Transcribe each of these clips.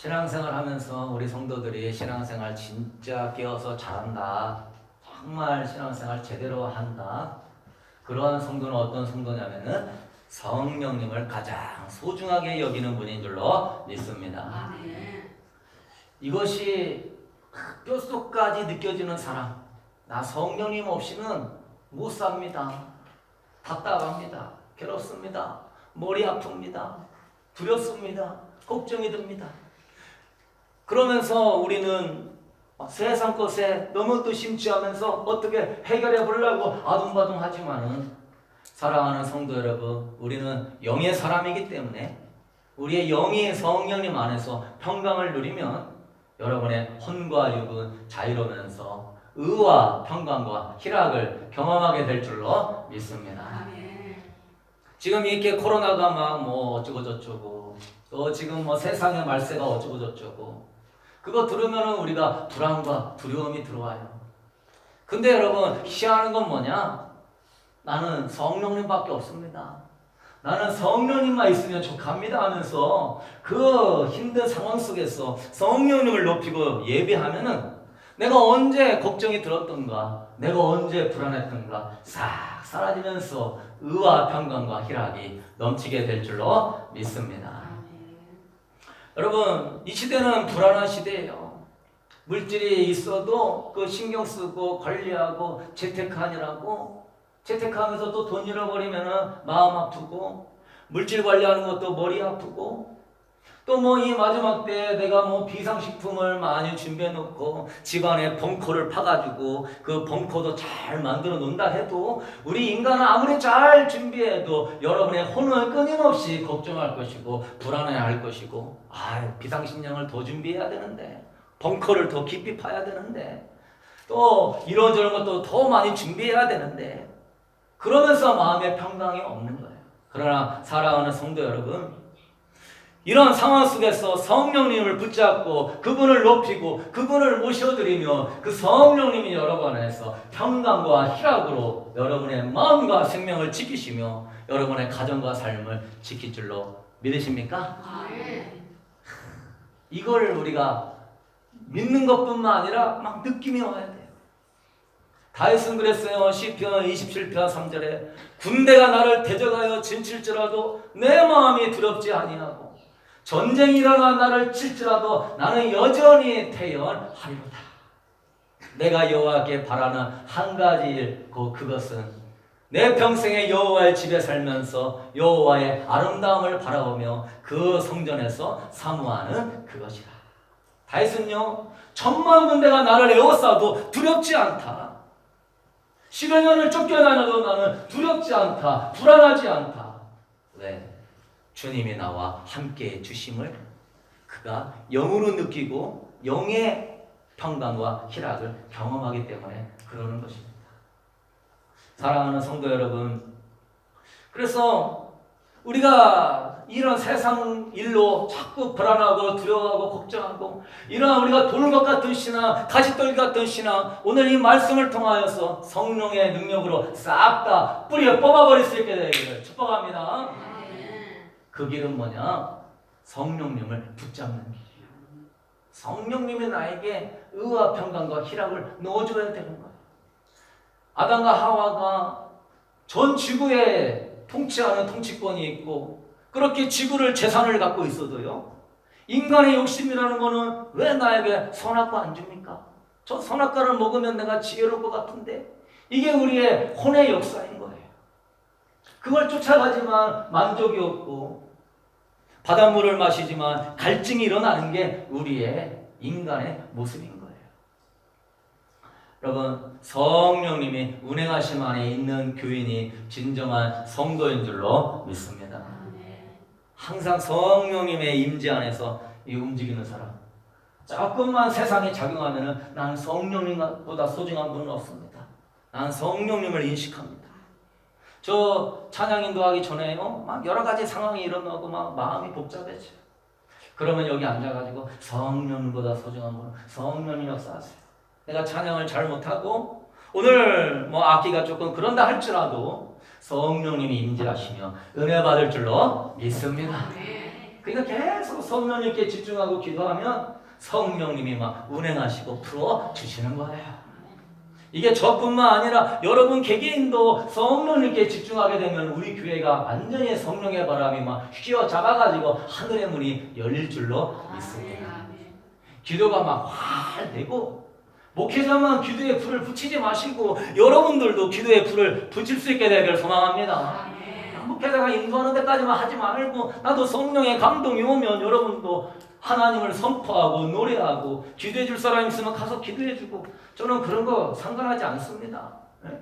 신앙생활 하면서 우리 성도들이 신앙생활 진짜 깨어서 잘한다. 정말 신앙생활 제대로 한다. 그러한 성도는 어떤 성도냐면은 성령님을 가장 소중하게 여기는 분인 줄로 믿습니다. 아멘. 이것이 뼛속까지 느껴지는 사람. 나 성령님 없이는 못 삽니다. 답답합니다. 괴롭습니다. 머리 아픕니다. 두렵습니다. 걱정이 듭니다. 그러면서 우리는 세상 것에 너무 또 심취하면서 어떻게 해결해 보려고 아둥바둥 하지만은 사랑하는 성도 여러분, 우리는 영의 사람이기 때문에 우리의 영이 성령님 안에서 평강을 누리면 여러분의 혼과 육은 자유로우면서 의와 평강과 희락을 경험하게 될 줄로 믿습니다. 지금 이렇게 코로나가 막 뭐 어쩌고 저쩌고 또 지금 뭐 세상의 말세가 어쩌고 저쩌고 그거 들으면은 우리가 불안과 두려움이 들어와요. 근데 여러분 희한한 건 뭐냐? 나는 성령님밖에 없습니다. 나는 성령님만 있으면 족합니다 하면서 그 힘든 상황 속에서 성령님을 높이고 예배하면은 내가 언제 걱정이 들었던가, 내가 언제 불안했던가 싹 사라지면서 의와 평강과 희락이 넘치게 될 줄로 믿습니다. 여러분, 이 시대는 불안한 시대예요. 물질이 있어도 그 신경 쓰고 관리하고 재테크하느라고 재테크하면서 또 돈 잃어버리면 마음 아프고 물질 관리하는 것도 머리 아프고 또 뭐 이 마지막 때 내가 뭐 비상식품을 많이 준비해 놓고 집안에 벙커를 파가지고 그 벙커도 잘 만들어 놓는다 해도 우리 인간은 아무리 잘 준비해도 여러분의 혼을 끊임없이 걱정할 것이고 불안해할 것이고 아 비상식량을 더 준비해야 되는데 벙커를 더 깊이 파야 되는데 또 이런저런 것도 더 많이 준비해야 되는데 그러면서 마음의 평강이 없는 거예요. 그러나 사랑하는 성도 여러분 이런 상황 속에서 성령님을 붙잡고 그분을 높이고 그분을 모셔드리며 그 성령님이 여러분 안에서 평강과 희락으로 여러분의 마음과 생명을 지키시며 여러분의 가정과 삶을 지킬 줄로 믿으십니까? 이걸 우리가 믿는 것뿐만 아니라 막 느낌이 와야 돼요. 다윗은 그랬어요. 시편 27편 3절에 군대가 나를 대적하여 진칠지라도 내 마음이 두렵지 아니하고 전쟁이 일어나 나를 칠지라도 나는 여전히 태연하리로다. 내가 여호와께 바라는 한 가지 일, 곧 그것은 내 평생에 여호와의 집에 살면서 여호와의 아름다움을 바라보며 그 성전에서 사모하는 그것이라. 다윗은요 천만 군대가 나를 에워싸도 두렵지 않다. 년을 쫓겨다녀도 나는 두렵지 않다. 불안하지 않다. 왜? 주님이 나와 함께 주심을 그가 영으로 느끼고 영의 평강과 희락을 경험하기 때문에 그러는 것입니다. 사랑하는 성도 여러분, 그래서 우리가 이런 세상 일로 자꾸 불안하고 두려워하고 걱정하고 이러한 우리가 돌것 같은 신앙, 가시떨기 같은 신앙 오늘 이 말씀을 통하여서 성령의 능력으로 싹 다 뿌리에 뽑아버릴 수 있게 되기를 축복합니다. 그 길은 뭐냐? 성령님을 붙잡는 길이에요. 성령님이 나에게 의와 평강과 희락을 넣어줘야 되는 거예요. 아담과 하와가 전 지구에 통치하는 통치권이 있고 그렇게 지구를 재산을 갖고 있어도요. 인간의 욕심이라는 거는 왜 나에게 선악과 안 줍니까? 저 선악과를 먹으면 내가 지혜로울 것 같은데 이게 우리의 혼의 거예요. 그걸 쫓아가지만 만족이 없고 바닷물을 마시지만 갈증이 일어나는 게 우리의 인간의 모습인 거예요. 여러분 성령님이 운행하심 안에 있는 교인이 진정한 성도인 줄로 믿습니다. 항상 성령님의 임재 안에서 이 움직이는 사람. 조금만 세상에 작용하면은 나는 성령님보다 소중한 분은 없습니다. 나는 성령님을 인식합니다. 저 찬양 인도하기 전에요, 막 여러 가지 상황이 일어나고 막 마음이 복잡해져요. 그러면 여기 앉아가지고 성령님보다 소중한 분은 성령님 역사하세요. 내가 찬양을 잘 못하고 오늘 뭐 악기가 조금 그런다 할지라도 성령님이 임재하시며 은혜 받을 줄로 믿습니다. 그러니까 계속 성령님께 집중하고 기도하면 성령님이 막 운행하시고 풀어 주시는 거예요. 이게 저뿐만 아니라 여러분 개개인도 성령님께 집중하게 되면 우리 교회가 완전히 성령의 바람이 막 휘어잡아가지고 하늘의 문이 열릴 줄로 믿습니다. 기도가 막 활되고 목회자만 기도에 불을 붙이지 마시고 여러분들도 기도에 불을 붙일 수 있게 되기를 소망합니다. 목회자가 인도하는 데까지만 하지 말고 나도 성령의 감동이 오면 여러분도 하나님을 선포하고 노래하고 기도해 줄 사람 있으면 가서 기도해 주고 저는 그런 거 상관하지 않습니다. 예?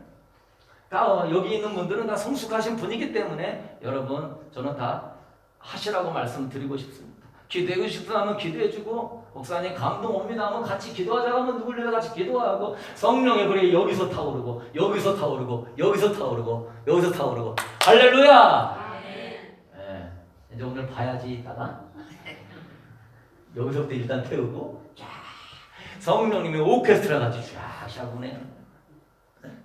다 어, 여기 있는 분들은 다 성숙하신 분이기 때문에 여러분 저는 다 하시라고 말씀드리고 싶습니다. 기도하고 싶으면 기도해 주고 목사님 감동 옵니다 하면 같이 기도하자 하면 누굴래가 같이 기도하고 성령의 불이 여기서 타오르고 여기서 타오르고 여기서 타오르고 여기서 타오르고 할렐루야 예, 이제 오늘 봐야지 이따가 여기서부터 일단 태우고 쫙 성령님이 오케스트라 같이 쫙쫙 운행하는 거예요.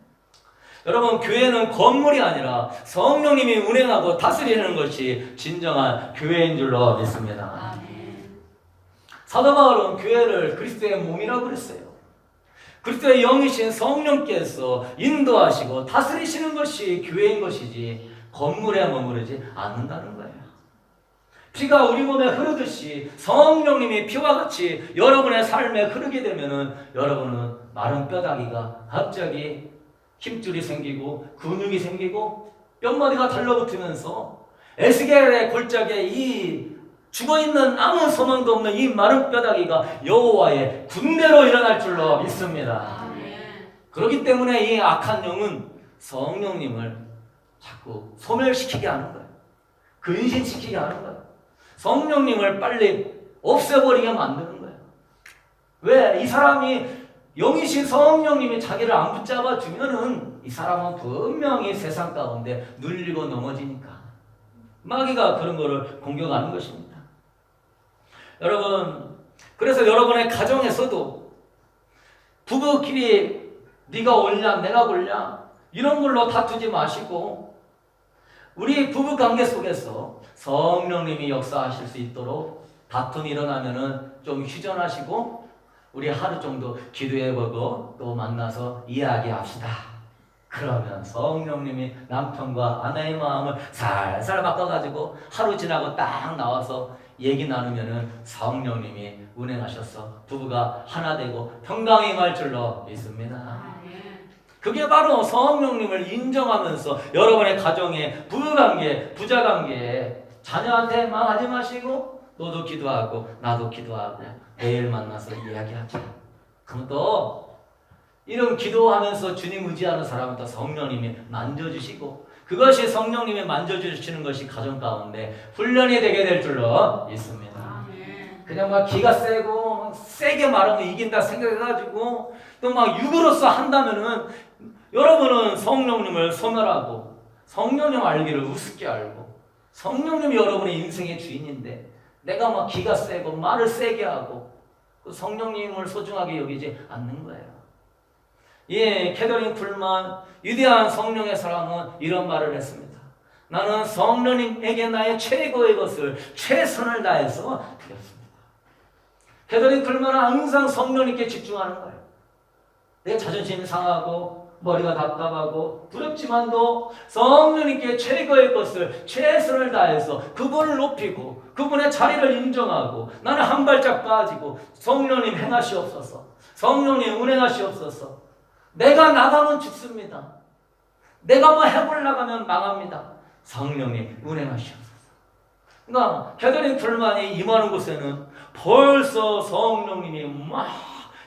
여러분 교회는 건물이 아니라 성령님이 운행하고 다스리는 것이 진정한 교회인 줄로 믿습니다. 사도 바울은 교회를 그리스도의 몸이라고 그랬어요. 그리스도의 영이신 성령께서 인도하시고 다스리시는 것이 교회인 것이지 건물에 머무르지 않는다는 거예요. 피가 우리 몸에 흐르듯이 성령님이 피와 같이 여러분의 삶에 흐르게 되면은 여러분은 마른 뼈다귀가 갑자기 힘줄이 생기고 근육이 생기고 뼈머리가 달라붙으면서 에스겔의 골짜기에 이 죽어있는 아무 소망도 없는 이 마른 뼈다귀가 여호와의 군대로 일어날 줄로 믿습니다. 그렇기 때문에 이 악한 영은 성령님을 자꾸 소멸시키게 하는 거예요. 근신시키게 하는 거예요. 성령님을 빨리 없애버리게 만드는 거예요. 왜? 이 사람이 영이신 성령님이 자기를 안 붙잡아 주면은 이 사람은 분명히 세상 가운데 눌리고 넘어지니까 마귀가 그런 거를 공격하는 것입니다. 여러분, 그래서 여러분의 가정에서도 부부끼리 네가 옳냐 내가 옳냐 이런 걸로 다투지 마시고 우리 부부 관계 속에서 성령님이 역사하실 수 있도록 다툼이 일어나면은 좀 휴전하시고 우리 하루 정도 기도해보고 또 만나서 이야기합시다. 그러면 성령님이 남편과 아내의 마음을 살살 바꿔가지고 하루 지나고 딱 나와서 얘기 나누면은 성령님이 운행하셔서 부부가 하나 되고 평강이 임할 줄로 믿습니다. 그게 바로 성령님을 인정하면서 여러분의 가정에 부부관계, 부자관계에 자녀한테 망하지 마시고 너도 기도하고 나도 기도하고 매일 만나서 이야기하자. 그럼 또 이런 기도하면서 주님 의지하는 사람은 또 성령님이 만져주시고 그것이 성령님이 만져주시는 것이 가정 가운데 훈련이 되게 될 줄로 믿습니다. 그냥 막 기가 세고 막 세게 말하면 이긴다 생각해가지고 또 막 육으로서 한다면은 여러분은 성령님을 소멸하고 성령님 알기를 우습게 알고 성령님이 여러분의 인생의 주인인데 내가 막 기가 세고 말을 세게 하고 그 성령님을 소중하게 여기지 않는 거예요. 예, 캐더린 쿨만 위대한 성령의 사랑은 이런 말을 했습니다. 나는 성령님에게 나의 최고의 것을 최선을 다해서 드렸습니다. 캐더린 쿨만은 항상 성령님께 집중하는 거예요. 내 자존심이 상하고 머리가 답답하고 두렵지만도 성령님께 최고의 것을 최선을 다해서 그분을 높이고 그분의 자리를 인정하고 나는 한 발짝 빠지고 성령님 행하시옵소서. 성령님 운행하시옵소서. 내가 나가면 죽습니다. 내가 뭐 해보려고 면 망합니다. 성령님 운행하시옵소서. 그러니까 캐더린 풀만이 임하는 곳에는 벌써 성령님이 막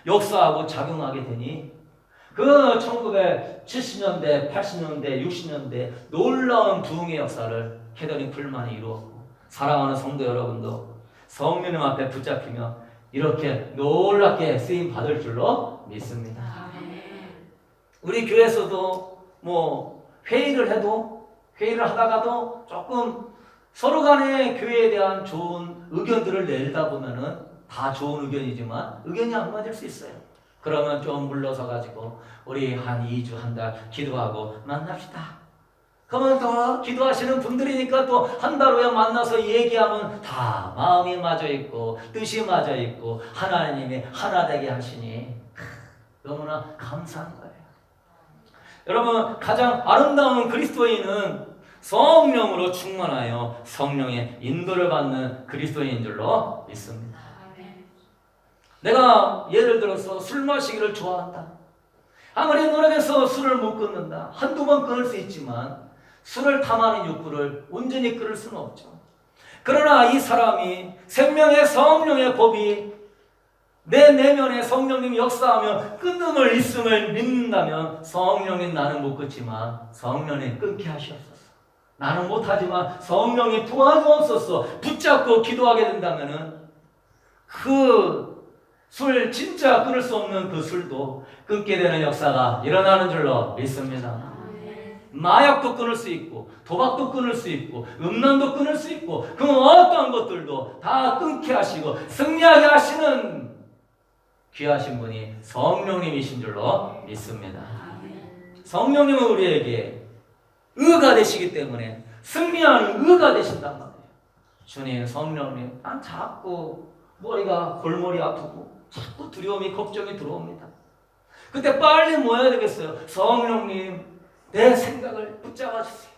역사하고 작용하게 되니 그 1970년대, 80년대, 60년대 놀라운 부흥의 역사를 캐더린 풀만이 이루었고 사랑하는 성도 여러분도 성령님 앞에 붙잡히며 이렇게 놀랍게 쓰임 받을 줄로 믿습니다. 우리 교회에서도 뭐 회의를 해도 회의를 하다가도 조금 서로 간에 교회에 대한 좋은 의견들을 내다 보면은 다 좋은 의견이지만 의견이 안 맞을 수 있어요. 그러면 좀 물러서 가지고 우리 한 2주 한 달 기도하고 만납시다. 그러면 더 기도하시는 분들이니까 또 한 달 후에 만나서 얘기하면 다 마음이 맞아 있고 뜻이 맞아 있고 하나님이 하나 되게 하시니 너무나 감사한 거예요. 여러분 가장 아름다운 그리스도인은 성령으로 충만하여 성령의 인도를 받는 그리스도인인 줄로 믿습니다. 내가 예를 들어서 술 마시기를 좋아한다. 아무리 노력해서 술을 못 끊는다. 한두 번 끊을 수 있지만 술을 탐하는 욕구를 온전히 끊을 수는 없죠. 그러나 이 사람이 생명의 성령의 법이 내 내면에 성령님이 역사하며 끊음을 있음을 믿는다면 성령님 나는 못 끊지만 성령님 끊게 하시옵소서. 나는 못하지만 성령이 도와주옵소서. 붙잡고 기도하게 된다면은 그 술 진짜 끊을 수 없는 그 술도 끊게 되는 역사가 일어나는 줄로 믿습니다. 마약도 끊을 수 있고 도박도 끊을 수 있고 음란도 끊을 수 있고 그 어떤 것들도 다 끊게 하시고 승리하게 하시는 귀하신 분이 성령님이신 줄로 믿습니다. 성령님은 우리에게 의가 되시기 때문에 승리하는 의가 되신단 말이에요. 주님, 성령님, 난 자꾸 머리가 골머리 아프고 자꾸 두려움이 걱정이 들어옵니다. 그때 빨리 뭐 해야 되겠어요? 성령님, 내 생각을 붙잡아 주세요.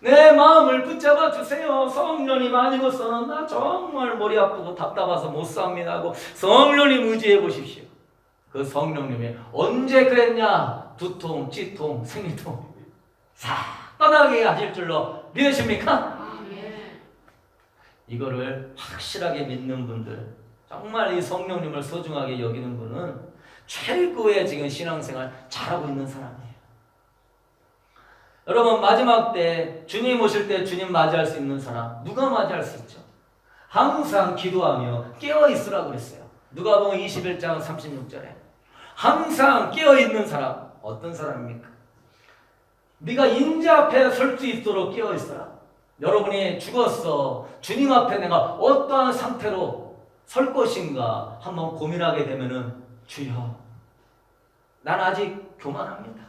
내 마음을 붙잡아 주세요. 성령님 아니고서는 나 정말 머리 아프고 답답해서 못 삽니다 하고 성령님 의지해 보십시오. 그 성령님이 언제 그랬냐? 두통, 찌통, 생리통 싹 떠나게 하실 줄로 믿으십니까? 이거를 확실하게 믿는 분들, 정말 이 성령님을 소중하게 여기는 분은 최고의 지금 신앙생활 잘하고 있는 사람이에요. 여러분 마지막 때 주님 오실 때 주님 맞이할 수 있는 사람 누가 맞이할 수 있죠? 항상 기도하며 깨어 있으라고 그랬어요. 누가복음 21장 36절에 항상 깨어 있는 사람 어떤 사람입니까? 네가 인자 앞에 설 수 있도록 깨어 있어라. 여러분이 죽었어. 주님 앞에 내가 어떠한 상태로 설 것인가 한번 고민하게 되면은 주여, 난 아직 교만합니다.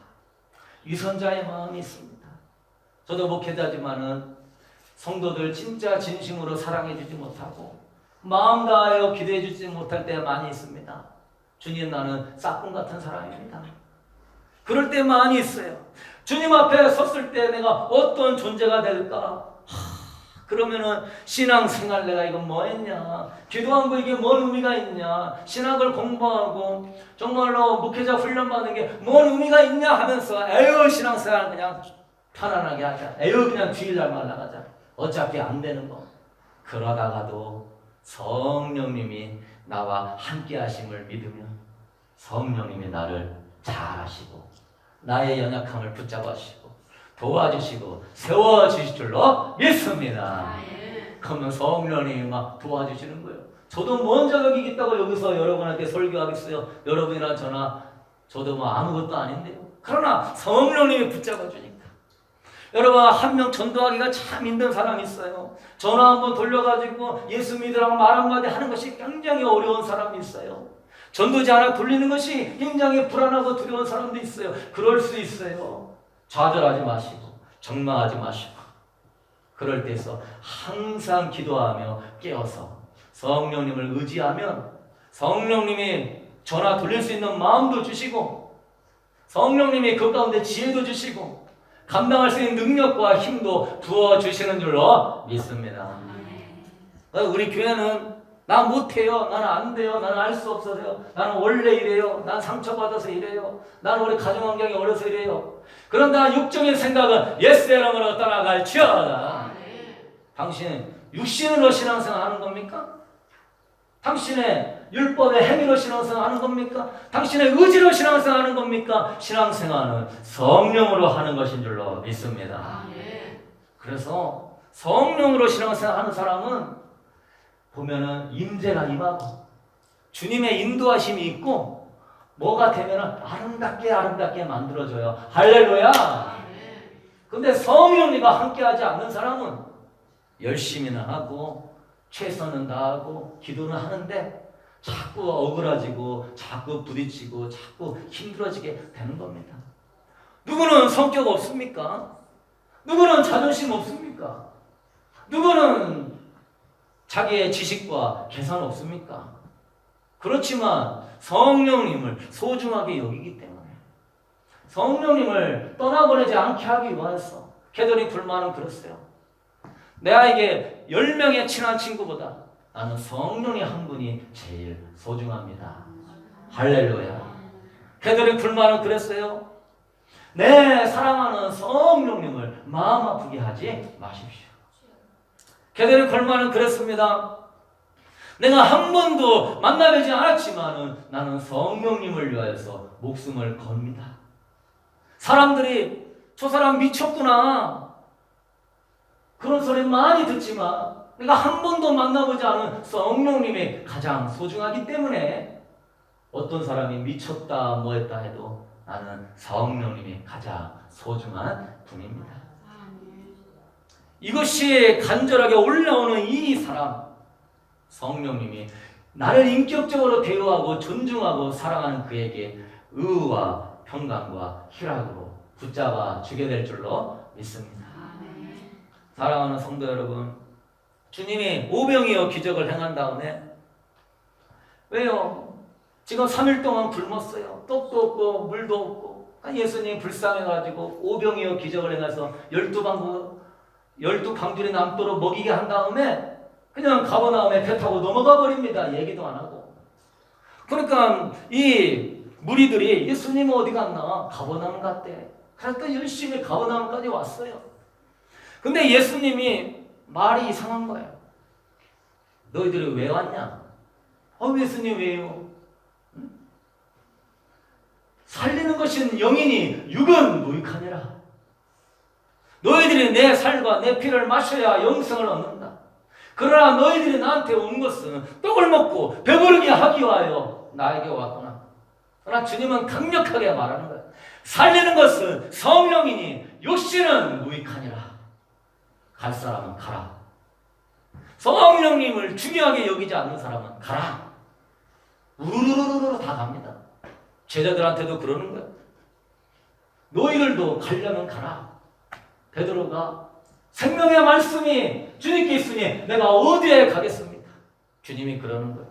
유선자의 마음이 있습니다. 저도 목회자지만은 성도들 진짜 진심으로 사랑해주지 못하고 마음 다하여 기도해주지 못할 때 많이 있습니다. 주님 나는 싹군 같은 사람입니다. 그럴 때 많이 있어요. 주님 앞에 섰을 때 내가 어떤 존재가 될까? 하, 그러면은 신앙생활 내가 이거 뭐 했냐? 기도한 거 이게 뭔 의미가 있냐? 신학을 공부하고 정말로 목회자 훈련 받는 게 뭔 의미가 있냐 하면서 에휴 신앙생활 그냥 편안하게 하자. 에휴 그냥 주일날만 나가자. 어차피 안 되는 거. 그러다가도 성령님이 나와 함께 하심을 믿으면 성령님이 나를 잘 하시고 나의 연약함을 붙잡아 주시고 도와주시고 세워 주실 줄로 믿습니다. 그러면 성령님이 막 도와주시는 거예요. 저도 뭔 자격이 있다고 여기서 여러분한테 설교하겠어요. 여러분이나 저나 저도 뭐 아무것도 아닌데요. 그러나 성령님이 붙잡아 주니까. 여러분 한 명 전도하기가 참 힘든 사람이 있어요. 전화 한번 돌려가지고 예수 믿으라고 말 한마디 하는 것이 굉장히 어려운 사람이 있어요. 전도지 하나 돌리는 것이 굉장히 불안하고 두려운 사람도 있어요. 그럴 수 있어요. 좌절하지 마시고 절망하지 마시고 그럴 때서 항상 기도하며 깨어서 성령님을 의지하면 성령님이 전화 돌릴 수 있는 마음도 주시고 성령님이 그 가운데 지혜도 주시고 감당할 수 있는 능력과 힘도 부어 주시는 줄로 믿습니다. 우리 교회는 나 못해요. 나는 안 돼요. 나는 알 수 없어서요. 나는 원래 이래요. 난 상처받아서 이래요. 나는 우리 가정 환경이 어려서 이래요. 그런다 육적인 생각은 옛사람으로 떠나갈지어다. 아멘. 당신은 육신으로 신앙생활 하는 겁니까? 당신의 율법의 행위로 신앙생활 하는 겁니까? 당신의 의지로 신앙생활 하는 겁니까? 신앙생활은 성령으로 하는 것인 줄로 믿습니다. 아멘. 그래서 성령으로 신앙생활 하는 사람은 보면은 임재가 임하고 주님의 인도하심이 있고 뭐가 되면은 아름답게 아름답게 만들어져요. 할렐루야. 근데 성령님과 함께하지 않는 사람은 열심히는 하고 최선은 다하고 기도는 하는데 자꾸 억울해지고 자꾸 부딪히고 자꾸 힘들어지게 되는 겁니다. 누구는 성격 없습니까? 누구는 자존심 없습니까? 누구는 자기의 지식과 계산 없습니까? 그렇지만 성령님을 소중하게 여기기 때문에 성령님을 떠나보내지 않게 하기 위해서 캐더린 불만은 그랬어요. 내 아이에게 10명의 친한 친구보다 나는 성령이 한 분이 제일 소중합니다. 할렐루야. 캐더린 불만은 그랬어요. 내 사랑하는 성령님을 마음 아프게 하지 마십시오. 캐더린 불만은 그랬습니다. 내가 한 번도 만나뵈지 않았지만은 나는 성령님을 위하여서 목숨을 겁니다. 사람들이 저 사람 미쳤구나. 그런 소리 많이 듣지만 내가 한 번도 만나보지 않은 성령님이 가장 소중하기 때문에 어떤 사람이 미쳤다 뭐했다 해도 나는 성령님이 가장 소중한 분입니다. 이것이 간절하게 올라오는 이 사람 성령님이 나를 인격적으로 대우하고 존중하고 사랑하는 그에게 의와 평강과 희락으로 붙잡아 주게 될 줄로 믿습니다. 사랑하는 성도 여러분, 주님이 오병이어 기적을 행한 다음에 왜요? 지금 3일 동안 굶었어요. 떡도 없고 물도 없고 예수님 불쌍해가지고 오병이어 기적을 행해서 열두 방구 열두 강줄이 남도록 먹이게 한 다음에 그냥 가버나움에 배 타고 넘어가 버립니다. 얘기도 안 하고. 그러니까 이 무리들이 예수님 어디 갔나? 가버나움 갔대. 그러니까 열심히 가버나움까지 왔어요. 근데 예수님이 말이 이상한 거예요. 너희들이 왜 왔냐? 어, 예수님 왜요? 응? 살리는 것은 영이니 육은 무익하니라. 너희들이 내 살과 내 피를 마셔야 영생을 얻는다. 그러나 너희들이 나한테 온 것은 떡을 먹고 배부르게 하기 위하여 나에게 왔구나. 그러나 주님은 강력하게 말하는 거예요. 살리는 것은 성령이니 육신은 무익하니라. 갈 사람은 가라. 성령님을 중요하게 여기지 않는 사람은 가라. 우르르르르 다 갑니다. 제자들한테도 그러는 거예요. 너희들도 가려면 가라. 베드로가 생명의 말씀이 주님께 있으니 내가 어디에 가겠습니까? 주님이 그러는 거예요.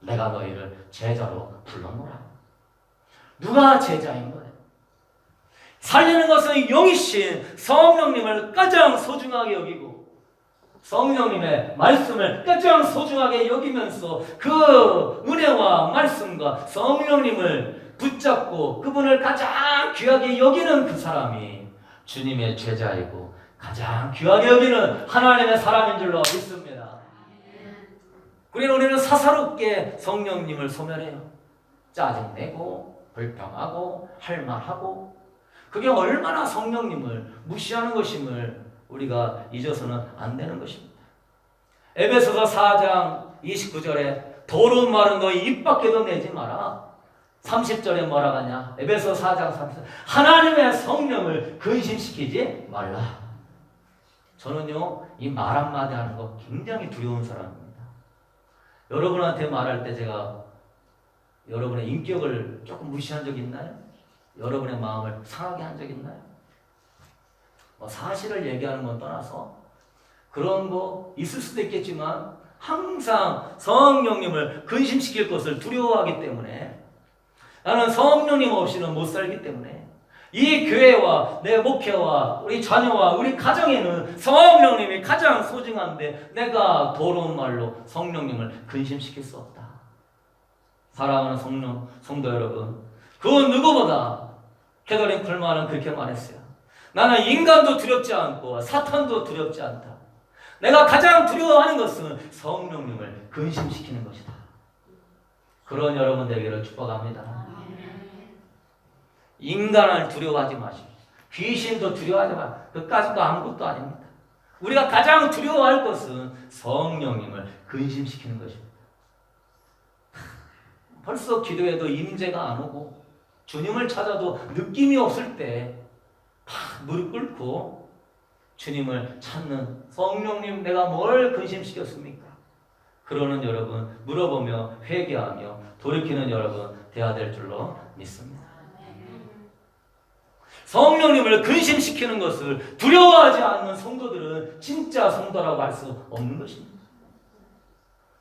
내가 너희를 제자로 불렀노라. 누가 제자인 거예요? 살리는 것은 영이신 성령님을 가장 소중하게 여기고 성령님의 말씀을 가장 소중하게 여기면서 그 은혜와 말씀과 성령님을 붙잡고 그분을 가장 귀하게 여기는 그 사람이 주님의 제자이고 가장 귀하게 여기는 하나님의 사람인 줄로 믿습니다. 그리고 우리는 사사롭게 성령님을 소멸해요. 짜증내고 불평하고 할 말하고 그게 얼마나 성령님을 무시하는 것임을 우리가 잊어서는 안 되는 것입니다. 에베소서 4장 29절에 더러운 말은 너희 입 밖에도 내지 마라. 30절에 뭐라 하냐? 에베소 4장 30절. 하나님의 성령을 근심시키지 말라. 저는요, 이 말 한마디 하는 거 굉장히 두려운 사람입니다. 여러분한테 말할 때 제가 여러분의 인격을 조금 무시한 적 있나요? 여러분의 마음을 상하게 한 적 있나요? 뭐 사실을 얘기하는 건 떠나서 그런 거 있을 수도 있겠지만 항상 성령님을 근심시킬 것을 두려워하기 때문에 나는 성령님 없이는 못 살기 때문에 이 교회와 내 목회와 우리 자녀와 우리 가정에는 성령님이 가장 소중한데 내가 더러운 말로 성령님을 근심시킬 수 없다. 사랑하는 성령, 성도 여러분, 그 누구보다 캐더린 쿨만은 그렇게 말했어요. 나는 인간도 두렵지 않고 사탄도 두렵지 않다. 내가 가장 두려워하는 것은 성령님을 근심시키는 것이다. 그런 여러분 되기를 축복합니다. 인간을 두려워하지 마십시오. 귀신도 두려워하지 마. 그까지도 아무것도 아닙니다. 우리가 가장 두려워할 것은 성령님을 근심시키는 것입니다. 벌써 기도해도 임재가 안 오고 주님을 찾아도 느낌이 없을 때 팍 무릎 꿇고 주님을 찾는 성령님 내가 뭘 근심시켰습니까? 그러는 여러분 물어보며 회개하며 돌이키는 여러분 되어야 될 줄로 믿습니다. 성령님을 근심시키는 것을 두려워하지 않는 성도들은 진짜 성도라고 할 수 없는 것입니다.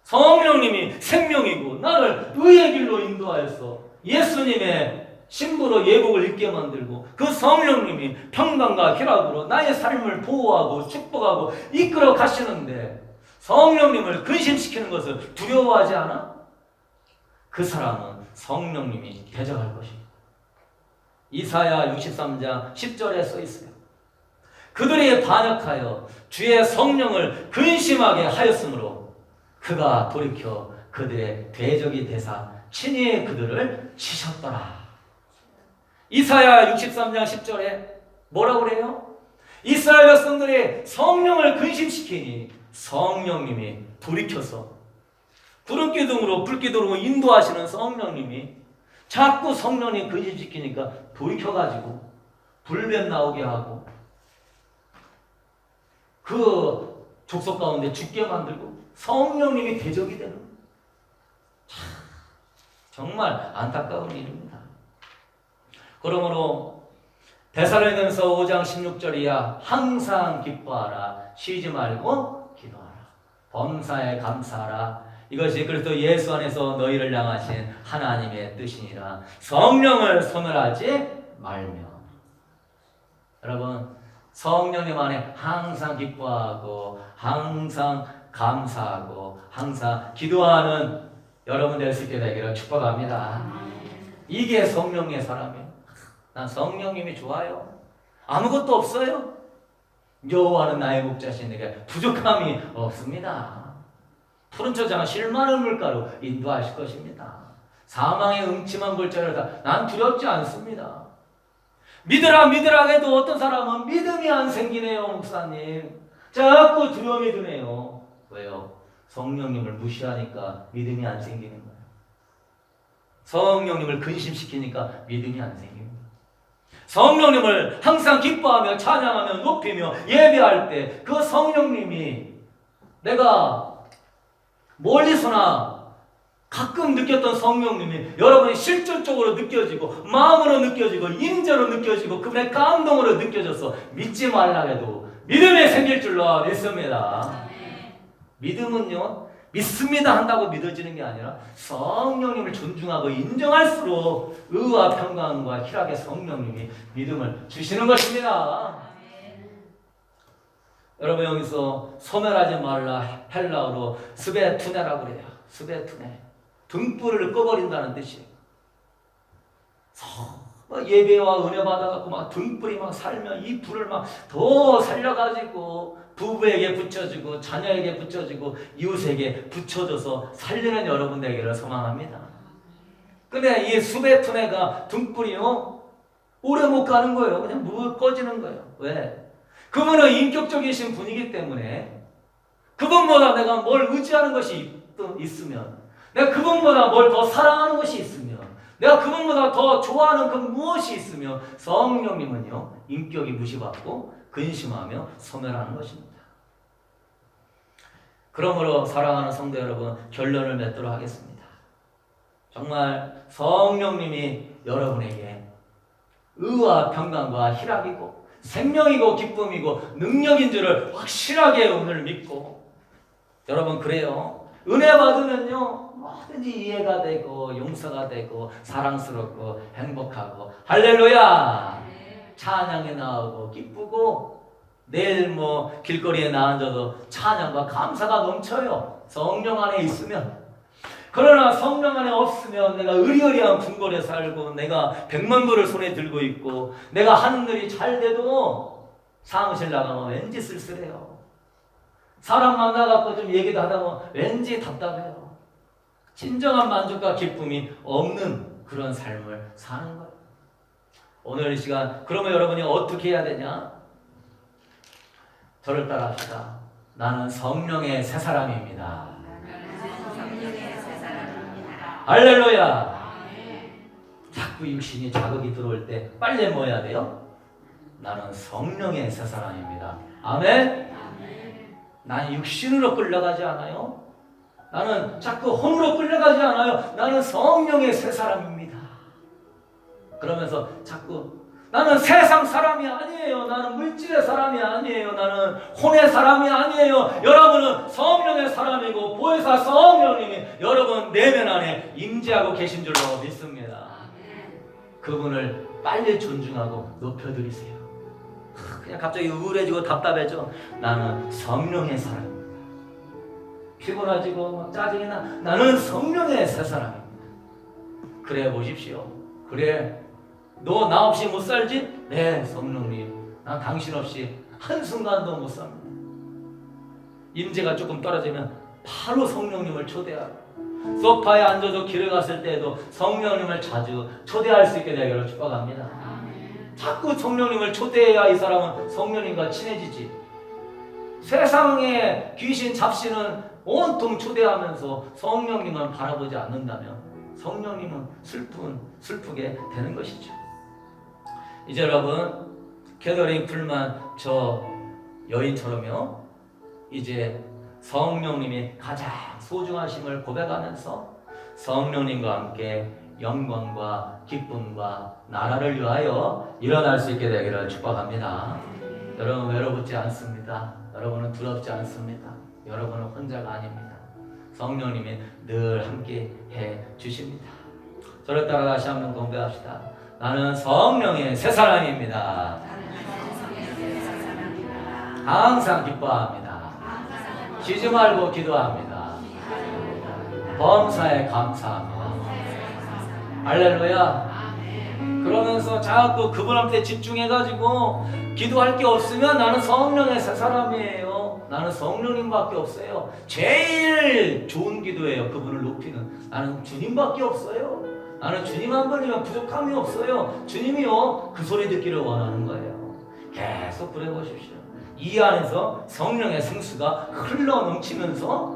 성령님이 생명이고 나를 의의 길로 인도하여서 예수님의 신부로 예복을 입게 만들고 그 성령님이 평강과 희락으로 나의 삶을 보호하고 축복하고 이끌어 가시는데 성령님을 근심시키는 것을 두려워하지 않아? 그 사람은 성령님이 대적할 것입니다. 이사야 63장 10절에 써 있어요. 그들이 반역하여 주의 성령을 근심하게 하였으므로 그가 돌이켜 그들의 대적이 되사 친히 그들을 치셨더라. 이사야 63장 10절에 뭐라고 그래요? 이스라엘 백성들이 성령을 근심시키니 성령님이 돌이켜서 구름 기둥으로 불 기둥으로 인도하시는 성령님이 자꾸 성령이 근심시키니까 돌이켜가지고 불뱀 나오게 하고 그 족속 가운데 죽게 만들고 성령님이 대적이 되는. 참, 정말 안타까운 일입니다. 그러므로 데살로니가서 5장 16절이야 항상 기뻐하라 쉬지 말고 기도하라 범사에 감사하라 이것이 그리스도 예수 안에서 너희를 향하신 하나님의 뜻이니라 성령을 소멸하지 말며 여러분 성령님 안에 항상 기뻐하고 항상 감사하고 항상 기도하는 여러분 될 수 있게 되기를 축복합니다. 이게 성령의 사람이에요. 난 성령님이 좋아요. 아무것도 없어요. 여호와는 나의 목자신 내게 부족함이 없습니다. 푸른 초장 실만한 물가로 인도하실 것입니다. 사망의 음침한 골짜기를 다난 두렵지 않습니다. 믿으라 믿으라 해도 어떤 사람은 믿음이 안 생기네요 목사님. 자꾸 두려움이 드네요. 왜요? 성령님을 무시하니까 믿음이 안 생기는 거예요. 성령님을 근심시키니까 믿음이 안 생깁니다. 성령님을 항상 기뻐하며 찬양하며 높이며 예배할 때 그 성령님이 내가 멀리서나 가끔 느꼈던 성령님이 여러분이 실질적으로 느껴지고 마음으로 느껴지고 인자로 느껴지고 그분의 감동으로 느껴져서 믿지 말라 해도 믿음이 생길 줄로 믿습니다. 믿음은요 믿습니다 한다고 믿어지는 게 아니라 성령님을 존중하고 인정할수록 의와 평강과 희락의 성령님이 믿음을 주시는 것입니다. 여러분 여기서 소멸하지 말라 헬라어로 스베투네라고 그래요. 스베투네. 등불을 꺼버린다는 뜻이에요. 서- 막 예배와 은혜 받아갖고 막 등불이 막 살면 이 불을 막 더 살려가지고 부부에게 붙여주고 자녀에게 붙여주고 이웃에게 붙여줘서 살리는 여러분 되기를 소망합니다. 근데 이 수베투네가 등불이요 오래 못 가는 거예요. 그냥 무 꺼지는 거예요. 왜? 그분은 인격적이신 분이기 때문에 그분보다 내가 뭘 의지하는 것이 있- 있으면 내가 그분보다 뭘 더 사랑하는 것이 있으면 내가 그분보다 더 좋아하는 그 무엇이 있으면 성령님은요 인격이 무시받고 근심하며 소멸하는 것입니다. 그러므로 사랑하는 성도 여러분 결론을 맺도록 하겠습니다. 정말 성령님이 여러분에게 의와 평강과 희락이고 생명이고 기쁨이고 능력인 줄을 확실하게 오늘 믿고. 여러분 그래요. 은혜 받으면요 뭐든지 이해가 되고 용서가 되고 사랑스럽고 행복하고. 할렐루야! 찬양에 나오고 기쁘고 내일 뭐 길거리에 나앉아도 찬양과 감사가 넘쳐요. 성령 안에 있으면 그러나 성령 안에 없으면 내가 의리의리한 궁궐에 살고 내가 백만 불을 손에 들고 있고 내가 하는 일이 잘 돼도 사무실 나가면 왠지 쓸쓸해요. 사람 만나갖고 좀 얘기도 하다 보면 왠지 답답해요. 진정한 만족과 기쁨이 없는 그런 삶을 사는 거예요. 오늘 이 시간 그러면 여러분이 어떻게 해야 되냐? 저를 따라합시다. 나는 성령의 새 사람입니다. 할렐루야. 자꾸 육신이 자극이 들어올 때 빨리 뭐 해야 돼요? 나는 성령의 새 사람입니다. 아멘. 나는 육신으로 끌려가지 않아요. 나는 자꾸 혼으로 끌려가지 않아요. 나는 성령의 새 사람입니다. 그러면서 자꾸 나는 세상 사람이 아니에요. 나는 물질의 사람이 아니에요. 나는 혼의 사람이 아니에요. 여러분은 성령의 사람이고 보혜사 성령님이 여러분 내면 안에 임재하고 계신 줄로 믿습니다. 그분을 빨리 존중하고 높여드리세요. 하, 그냥 갑자기 우울해지고 답답해져. 나는 성령의 사람. 피곤해지고 막 짜증이 나. 나는 성령의 새 사람입니다. 그래 보십시오. 그래. 너 나 없이 못 살지? 네, 성령님. 난 당신 없이 한순간도 못 삽니다. 임재가 조금 떨어지면 바로 성령님을 초대하고 소파에 앉아서 길을 갔을 때에도 성령님을 자주 초대할 수 있게 되기를 축복합니다. 자꾸 성령님을 초대해야 이 사람은 성령님과 친해지지. 세상에 귀신 잡신은 온통 초대하면서 성령님을 바라보지 않는다면 성령님은 슬픈 슬프게 되는 것이죠. 이제 여러분 게더링 풀만 저 여인처럼요. 이제 성령님이 가장 소중하심을 고백하면서 성령님과 함께 영광과 기쁨과 나라를 위하여 일어날 수 있게 되기를 축복합니다. 여러분 외롭지 않습니다. 여러분은 두렵지 않습니다. 여러분은 혼자가 아닙니다. 성령님이 늘 함께 해 주십니다. 저를 따라 다시 한번 공부합시다. 나는 성령의 새 사람입니다. 항상 기뻐합니다. 쉬지 말고 기도합니다. 범사에 감사합니다. 할렐루야. 그러면서 자꾸 그분한테 집중해가지고 기도할 게 없으면 나는 성령의 새 사람이에요. 나는 성령님밖에 없어요. 제일 좋은 기도예요. 그분을 높이는. 나는 주님밖에 없어요. 나는 주님 한 분이면 부족함이 없어요. 주님이요. 그 소리 듣기를 원하는 거예요. 계속 그래 보십시오. 이 안에서 성령의 생수가 흘러 넘치면서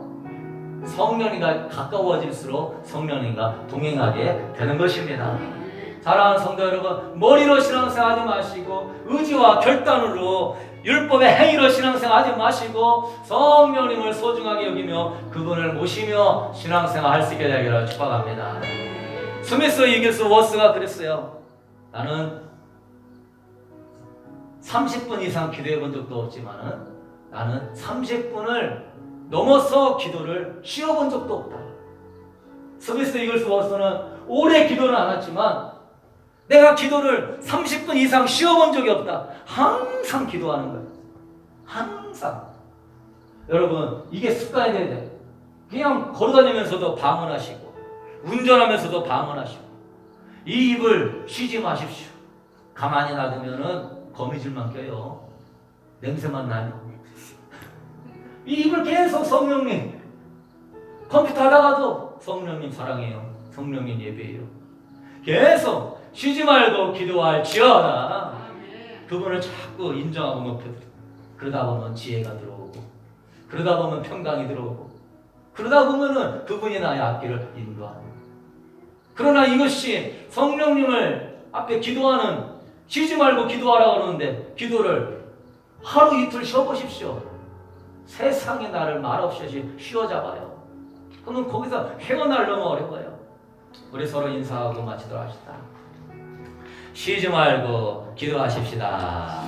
성령이가 가까워질수록 성령이가 동행하게 되는 것입니다. 사랑하는 성도 여러분, 머리로 신앙생활 하지 마시고 의지와 결단으로 율법의 행위로 신앙생활 하지 마시고 성령님을 소중하게 여기며 그분을 모시며 신앙생활 할 수 있게 되기를 축복합니다. 스미스 이길스 워스가 그랬어요. 나는 30분 이상 기도해 본 적도 없지만은 나는 30분을 넘어서 기도를 쉬어 본 적도 없다. 스미스 이글스 워스는 오래 기도는 안 했지만 내가 기도를 30분 이상 쉬어 본 적이 없다. 항상 기도하는 거예요. 항상. 여러분, 이게 습관이 돼야 돼. 그냥 걸어다니면서도 방언하시고, 운전하면서도 방언하시고, 이 입을 쉬지 마십시오. 가만히 놔두면은 거미줄만 껴요. 냄새만 나요. 이 입을 계속 성령님, 컴퓨터 하다가도 성령님 사랑해요. 성령님 예배해요. 계속 쉬지 말고 기도할 지어다. 그분을 자꾸 인정하고 높여드려. 그러다 보면 지혜가 들어오고, 그러다 보면 평강이 들어오고, 그러다 보면은 그분이 나의 앞길을 인도하고. 그러나 이것이 성령님을 앞에 기도하는 쉬지 말고 기도하라 그러는데 기도를 하루 이틀 쉬어보십시오. 세상에 나를 말없이 쉬어잡아요. 그러면 거기서 헤어나려면 어려워요. 우리 서로 인사하고 마치도록 합시다. 쉬지 말고 기도하십시다.